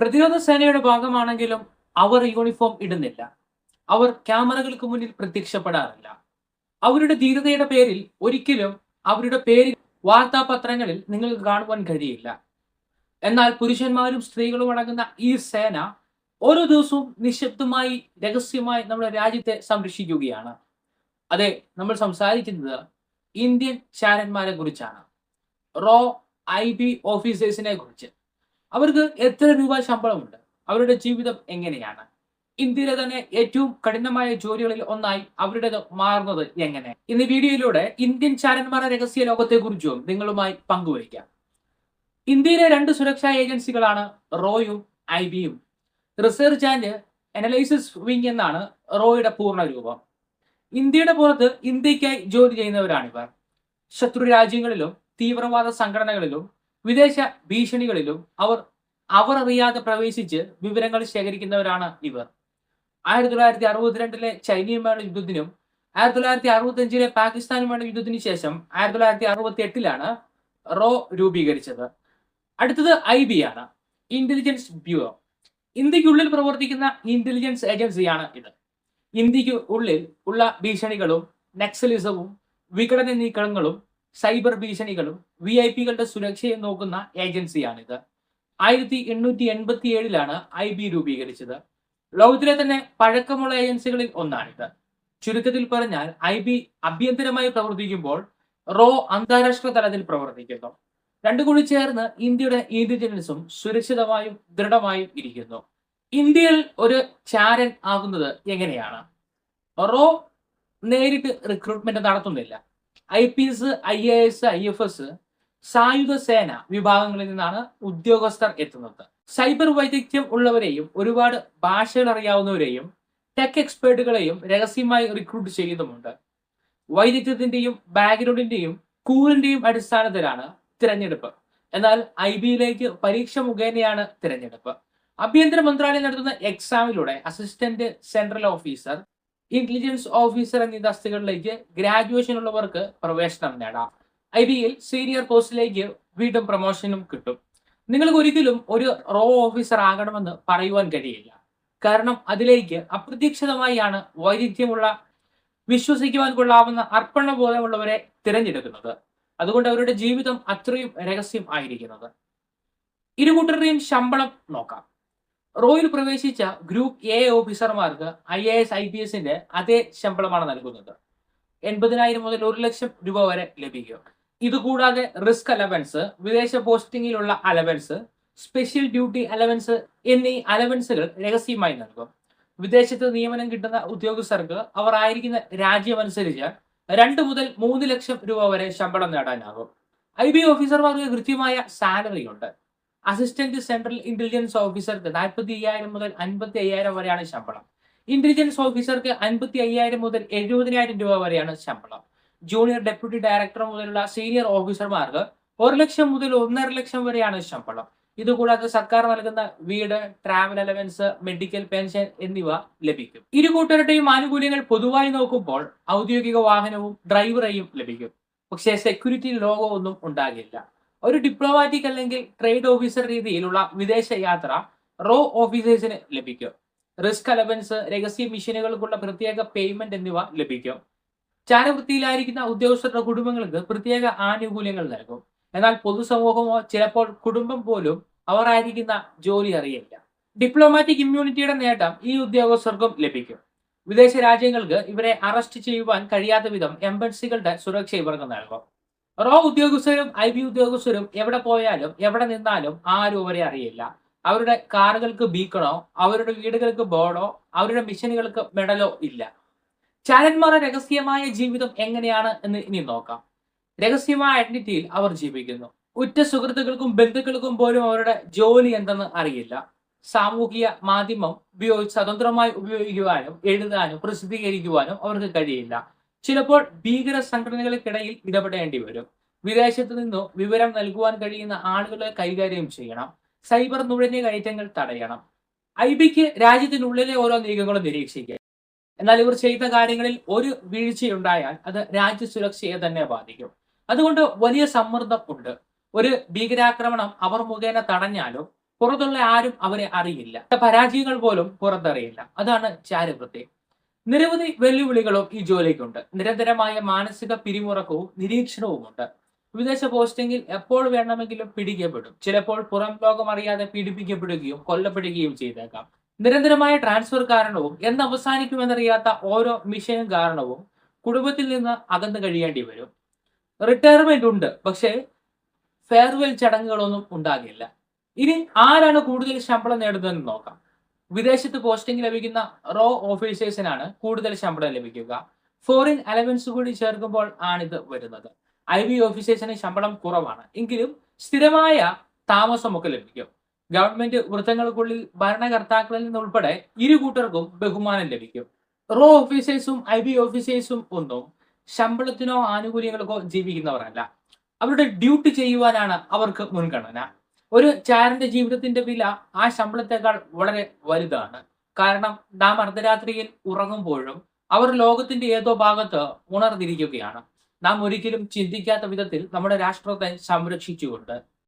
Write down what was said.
പ്രതിരോധ സേനയുടെ ഭാഗമാണെങ്കിലും അവർ യൂണിഫോം ഇടുന്നില്ല. അവർ ക്യാമറകൾക്ക് മുന്നിൽ പ്രത്യക്ഷപ്പെടാറില്ല. അവരുടെ ധീരതയുടെ പേരിൽ ഒരിക്കലും അവരുടെ പേര് വാർത്താപത്രങ്ങളിൽ നിങ്ങൾക്ക് കാണുവാൻ കഴിയില്ല. എന്നാൽ പുരുഷന്മാരും സ്ത്രീകളും അടങ്ങുന്ന ഈ സേന ഓരോ ദിവസവും നിശബ്ദമായി രഹസ്യമായി നമ്മുടെ രാജ്യത്തെ സംരക്ഷിക്കുകയാണ്. അതെ നമ്മൾ സംസാരിക്കുന്നത് ഇന്ത്യൻ ചാരന്മാരെ കുറിച്ചാണ്. റോ ഐ ബി ഓഫീസേഴ്സിനെ കുറിച്ച്. അവർക്ക് എത്ര രൂപ ശമ്പളമുണ്ട്? അവരുടെ ജീവിതം എങ്ങനെയാണ്? ഇന്ത്യയിലെ തന്നെ ഏറ്റവും കഠിനമായ ജോലികളിൽ ഒന്നായി അവരുടേത് മാറുന്നത് എങ്ങനെ? ഇന്ന് വീഡിയോയിലൂടെ ഇന്ത്യൻ ചാരന്മാരുടെ രഹസ്യ ലോകത്തെക്കുറിച്ചും നിങ്ങളുമായി പങ്കുവയ്ക്കാം. ഇന്ത്യയിലെ രണ്ട് സുരക്ഷാ ഏജൻസികളാണ് റോയും ഐ ബിയും. റിസർച്ച് ആൻഡ് അനലൈസിസ് വിങ് എന്നാണ് റോയുടെ പൂർണ രൂപം. ഇന്ത്യയുടെ പുറത്ത് ഇന്ത്യക്കായി ജോലി ചെയ്യുന്നവരാണിവർ. ശത്രു രാജ്യങ്ങളിലും തീവ്രവാദ സംഘടനകളിലും വിദേശ ഭീഷണികളിലും അവർ അവർ അറിയാതെ പ്രവേശിച്ച് വിവരങ്ങൾ ശേഖരിക്കുന്നവരാണ് ഇവർ. ആയിരത്തി തൊള്ളായിരത്തി അറുപത്തിരണ്ടിലെ ചൈനയുമായുള്ള യുദ്ധത്തിനും ആയിരത്തി തൊള്ളായിരത്തി അറുപത്തി അഞ്ചിലെ പാകിസ്ഥാനുമായുള്ള യുദ്ധത്തിന് ശേഷം ആയിരത്തി തൊള്ളായിരത്തി അറുപത്തി എട്ടിലാണ് റോ രൂപീകരിച്ചത്. അടുത്തത് ഐ ബി ആണ് ഇന്റലിജൻസ് ബ്യൂറോ ഇന്ത്യക്കുള്ളിൽ പ്രവർത്തിക്കുന്ന ഇന്റലിജൻസ് ഏജൻസിയാണ് ഇത്. ഇന്ത്യയ്ക്ക് ഉള്ളിൽ ഉള്ള ഭീഷണികളും നക്സലിസവും വിഘടന നീക്കങ്ങളും സൈബർ ഭീഷണികളും വി ഐ പികളുടെ സുരക്ഷയും നോക്കുന്ന ഏജൻസിയാണിത്. ആയിരത്തി എണ്ണൂറ്റി എൺപത്തി ഏഴിലാണ് ഐ ബി രൂപീകരിച്ചത്. ലോകത്തിലെ തന്നെ പഴക്കമുള്ള ഏജൻസികളിൽ ഒന്നാണിത്. ചുരുക്കത്തിൽ പറഞ്ഞാൽ ഐ ബി അഭ്യന്തരമായി പ്രവർത്തിക്കുമ്പോൾ റോ അന്താരാഷ്ട്ര തലത്തിൽ പ്രവർത്തിക്കുന്നു. രണ്ടു കൂടി ചേർന്ന് ഇന്ത്യയുടെ ഇന്റലിജൻസും സുരക്ഷിതമായും ദൃഢമായും ഇരിക്കുന്നു. ഇന്ത്യയിൽ ഒരു ചാരൻ ആകുന്നത് എങ്ങനെയാണ്? റോ നേരിട്ട് റിക്രൂട്ട്മെന്റ് നടത്തുന്നില്ല. I P S I A S I F S സായുധ സേന വിഭാഗങ്ങളിൽ നിന്നാണ് ഉദ്യോഗസ്ഥർ എത്തുന്നത്. സൈബർ വൈദഗ്ധ്യം ഉള്ളവരെയും ഒരുപാട് ഭാഷകൾ അറിയാവുന്നവരെയും ടെക് എക്സ്പേർട്ടുകളെയും രഹസ്യമായി റിക്രൂട്ട് ചെയ്യുന്നുമുണ്ട്. വൈദഗ്ധ്യത്തിന്റെയും ബാക്ക്ഗ്രൗണ്ടിന്റെയും കൂറിന്റെയും അടിസ്ഥാനത്തിലാണ് തിരഞ്ഞെടുപ്പ്. എന്നാൽ ഐ ബിയിലേക്ക് പരീക്ഷ മുഖേനയാണ് തിരഞ്ഞെടുപ്പ്. ആഭ്യന്തര മന്ത്രാലയം നടത്തുന്ന എക്സാമിലൂടെ assistant central officer intelligence officer എന്നീ തസ്തികളിലേക്ക് ഗ്രാജുവേഷൻ ഉള്ളവർക്ക് പ്രവേശനം നേടാം. ഐ ബിയിൽ സീനിയർ പോസ്റ്റിലേക്ക് വീണ്ടും പ്രൊമോഷനും കിട്ടും. നിങ്ങൾക്ക് ഒരിക്കലും ഒരു റോ ഓഫീസർ ആകണമെന്ന് പറയുവാൻ കഴിയില്ല. കാരണം അതിലേക്ക് അപ്രതീക്ഷിതമായാണ് വൈരുദ്ധ്യമുള്ള വിശ്വസിക്കുവാൻ കൊള്ളാവുന്ന അർപ്പണബോധമുള്ളവരെ തിരഞ്ഞെടുക്കുന്നത്. അതുകൊണ്ട് അവരുടെ ജീവിതം അത്രയും രഹസ്യം ആയിരിക്കുന്നത്. ഇരുകൂട്ടരുടെയും ശമ്പളം നോക്കാം. റോയിൽ പ്രവേശിച്ച ഗ്രൂപ്പ് എ ഓഫീസർമാർക്ക് I A S I P എസിന്റെ അതേ ശമ്പളമാണ് നൽകുന്നത്. എൺപതിനായിരം മുതൽ ഒരു ലക്ഷം രൂപ വരെ ലഭിക്കും. ഇതുകൂടാതെ റിസ്ക് അലവൻസ് വിദേശ പോസ്റ്റിംഗിലുള്ള അലവൻസ് സ്പെഷ്യൽ ഡ്യൂട്ടി അലവൻസ് എന്നീ അലവൻസുകൾ രഹസ്യമായി നൽകും. വിദേശത്ത് നിയമനം കിട്ടുന്ന ഉദ്യോഗസ്ഥർക്ക് അവർ ആയിരിക്കുന്ന രാജ്യമനുസരിച്ച് രണ്ട് മുതൽ മൂന്ന് ലക്ഷം രൂപ വരെ ശമ്പളം നേടാനാകും. ഐ ബി ഓഫീസർമാർക്ക് കൃത്യമായ സാലറി ഉണ്ട് അസിസ്റ്റന്റ് സെൻട്രൽ ഇന്റലിജൻസ് ഓഫീസർക്ക് നാൽപ്പത്തി അയ്യായിരം മുതൽ അൻപത്തി അയ്യായിരം വരെയാണ് ശമ്പളം. ഇന്റലിജൻസ് ഓഫീസർക്ക് അൻപത്തി അയ്യായിരം മുതൽ എഴുപതിനായിരം രൂപ വരെയാണ് ശമ്പളം. ജൂനിയർ ഡെപ്യൂട്ടി ഡയറക്ടർ മുതലുള്ള സീനിയർ ഓഫീസർമാർക്ക് ഒരു ലക്ഷം മുതൽ ഒന്നര ലക്ഷം വരെയാണ് ശമ്പളം. ഇതുകൂടാതെ സർക്കാർ നൽകുന്ന വീട് ട്രാവൽ അലവൻസ് മെഡിക്കൽ പെൻഷൻ എന്നിവ ലഭിക്കും. ഇരു കൂട്ടരുടെയും ആനുകൂല്യങ്ങൾ പൊതുവായി നോക്കുമ്പോൾ ഔദ്യോഗിക വാഹനവും ഡ്രൈവറേയും ലഭിക്കും. പക്ഷേ സെക്യൂരിറ്റി ലോഗോ ഒന്നും ഉണ്ടാകില്ല. ഒരു ഡിപ്ലോമാറ്റിക് അല്ലെങ്കിൽ ട്രേഡ് ഓഫീസർ രീതിയിലുള്ള വിദേശ യാത്ര റോ ഓഫീസേഴ്സിന് ലഭിക്കും. റിസ്ക് അലവൻസ് രഹസ്യ മിഷനുകൾക്കുള്ള പ്രത്യേക പേയ്മെന്റ് എന്നിവ ലഭിക്കും. ചാരവൃത്തിയിലായിരിക്കുന്ന ഉദ്യോഗസ്ഥരുടെ കുടുംബങ്ങൾക്ക് പ്രത്യേക ആനുകൂല്യങ്ങൾ നൽകും. എന്നാൽ പൊതുസമൂഹമോ ചിലപ്പോൾ കുടുംബം പോലും അവർ ആയിരിക്കുന്ന ജോലി അറിയില്ല. ഡിപ്ലോമാറ്റിക് ഇമ്മ്യൂണിറ്റിയുടെ നേട്ടം ഈ ഉദ്യോഗസ്ഥർക്കും ലഭിക്കും. വിദേശ രാജ്യങ്ങൾക്ക് ഇവരെ അറസ്റ്റ് ചെയ്യുവാൻ കഴിയാത്ത വിധം എംബസികളുടെ സുരക്ഷ ഇവർക്ക് നൽകും. റോ ഉദ്യോഗസ്ഥരും ഐ ബി ഉദ്യോഗസ്ഥരും എവിടെ പോയാലും എവിടെ നിന്നാലും ആരും അവരെ അറിയില്ല. അവരുടെ കാറുകൾക്ക് ബീക്കണോ അവരുടെ വീടുകൾക്ക് ബോർഡോ അവരുടെ മിഷനുകൾക്ക് മെഡലോ ഇല്ല. ചാരന്മാരുടെ രഹസ്യമായ ജീവിതം എങ്ങനെയാണ് എന്ന് ഇനി നോക്കാം. രഹസ്യമായ ഐഡന്റിറ്റിയിൽ അവർ ജീവിക്കുന്നു. ഉറ്റ സുഹൃത്തുക്കൾക്കും ബന്ധുക്കൾക്കും പോലും അവരുടെ ജോലി എന്തെന്ന് അറിയില്ല. സാമൂഹിക മാധ്യമം ഉപയോഗിച്ച് സ്വതന്ത്രമായി ഉപയോഗിക്കുവാനും എഴുതാനും പ്രസിദ്ധീകരിക്കുവാനും അവർക്ക് കഴിയില്ല. ചിലപ്പോൾ ഭീകര സംഘടനകൾക്കിടയിൽ ഇടപെടേണ്ടി വരും. വിദേശത്തു നിന്നോ വിവരം നൽകുവാൻ കഴിയുന്ന ആളുകളെ കൈകാര്യം ചെയ്യണം. സൈബർ നുഴഞ്ഞ കയറ്റങ്ങൾ തടയണം. ഐ ബിക്ക് രാജ്യത്തിനുള്ളിലെ ഓരോ നീക്കങ്ങളും നിരീക്ഷിക്കുക. എന്നാൽ ഇവർ ചെയ്ത കാര്യങ്ങളിൽ ഒരു വീഴ്ചയുണ്ടായാൽ അത് രാജ്യ സുരക്ഷയെ തന്നെ ബാധിക്കും. അതുകൊണ്ട് വലിയ സമ്മർദ്ദം ഉണ്ട്. ഒരു ഭീകരാക്രമണം അവർ മുഖേന തടഞ്ഞാലും പുറത്തുള്ള ആരും അവരെ അറിയില്ല. പരാജയങ്ങൾ പോലും പുറത്തറിയില്ല. അതാണ് ചാരിത്രത്യം നിരവധി വെല്ലുവിളികളും ഈ ജോലിക്കുണ്ട്. നിരന്തരമായ മാനസിക പിരിമുറക്കവും നിരീക്ഷണവുമുണ്ട്. വിദേശ പോസ്റ്റിംഗിൽ എപ്പോൾ വേണമെങ്കിലും പിടിക്കപ്പെടും. ചിലപ്പോൾ പുറം ലോകം അറിയാതെ പീഡിപ്പിക്കപ്പെടുകയും കൊല്ലപ്പെടുകയും ചെയ്തേക്കാം. നിരന്തരമായ ട്രാൻസ്ഫർ കാരണവും എന്ന് അവസാനിക്കുമെന്നറിയാത്ത ഓരോ മിഷനും കാരണവും കുടുംബത്തിൽ നിന്ന് അകന്നു കഴിയേണ്ടി വരും. റിട്ടയർമെന്റ് ഉണ്ട് പക്ഷേ ഫെയർവെൽ ചടങ്ങുകളൊന്നും ഉണ്ടാകില്ല. ഇനി ആരാണ് കൂടുതൽ ശമ്പളം നേടുന്നതെന്ന് നോക്കാം. വിദേശത്ത് പോസ്റ്റിംഗ് ലഭിക്കുന്ന റോ ഓഫീസേഴ്സിനാണ് കൂടുതൽ ശമ്പളം ലഭിക്കുക. ഫോറിൻ അലവൻസ് കൂടി ചേർക്കുമ്പോൾ ആണിത് വരുന്നത്. ഐ ബി ഓഫീസേഴ്സിന് ശമ്പളം കുറവാണ്. എങ്കിലും സ്ഥിരമായ താമസമൊക്കെ ലഭിക്കും. ഗവൺമെന്റ് വൃത്തങ്ങൾക്കുള്ളിൽ ഭരണകർത്താക്കളിൽ നിന്നുൾപ്പെടെ ഇരു കൂട്ടർക്കും ബഹുമാനം ലഭിക്കും. റോ ഓഫീസേഴ്സും ഐ ബി ഓഫീസേഴ്സും ഒന്നും ശമ്പളത്തിനോ ആനുകൂല്യങ്ങൾക്കോ ജീവിക്കുന്നവരല്ല. അവരുടെ ഡ്യൂട്ടി ചെയ്യുവാനാണ് അവർക്ക് മുൻഗണന. ഒരു ചാരന്റെ ജീവിതത്തിന്റെ വില ആ ശമ്പളത്തെക്കാൾ വളരെ വലുതാണ്. കാരണം നാം അർദ്ധരാത്രിയിൽ ഉറങ്ങുമ്പോഴും അവർ ലോകത്തിന്റെ ഏതോ ഭാഗത്ത് ഉണർന്നിരിക്കുകയാണ്. നാം ഒരിക്കലും ചിന്തിക്കാത്ത വിധത്തിൽ നമ്മുടെ രാഷ്ട്രത്തെ സംരക്ഷിച്ചുകൊണ്ട്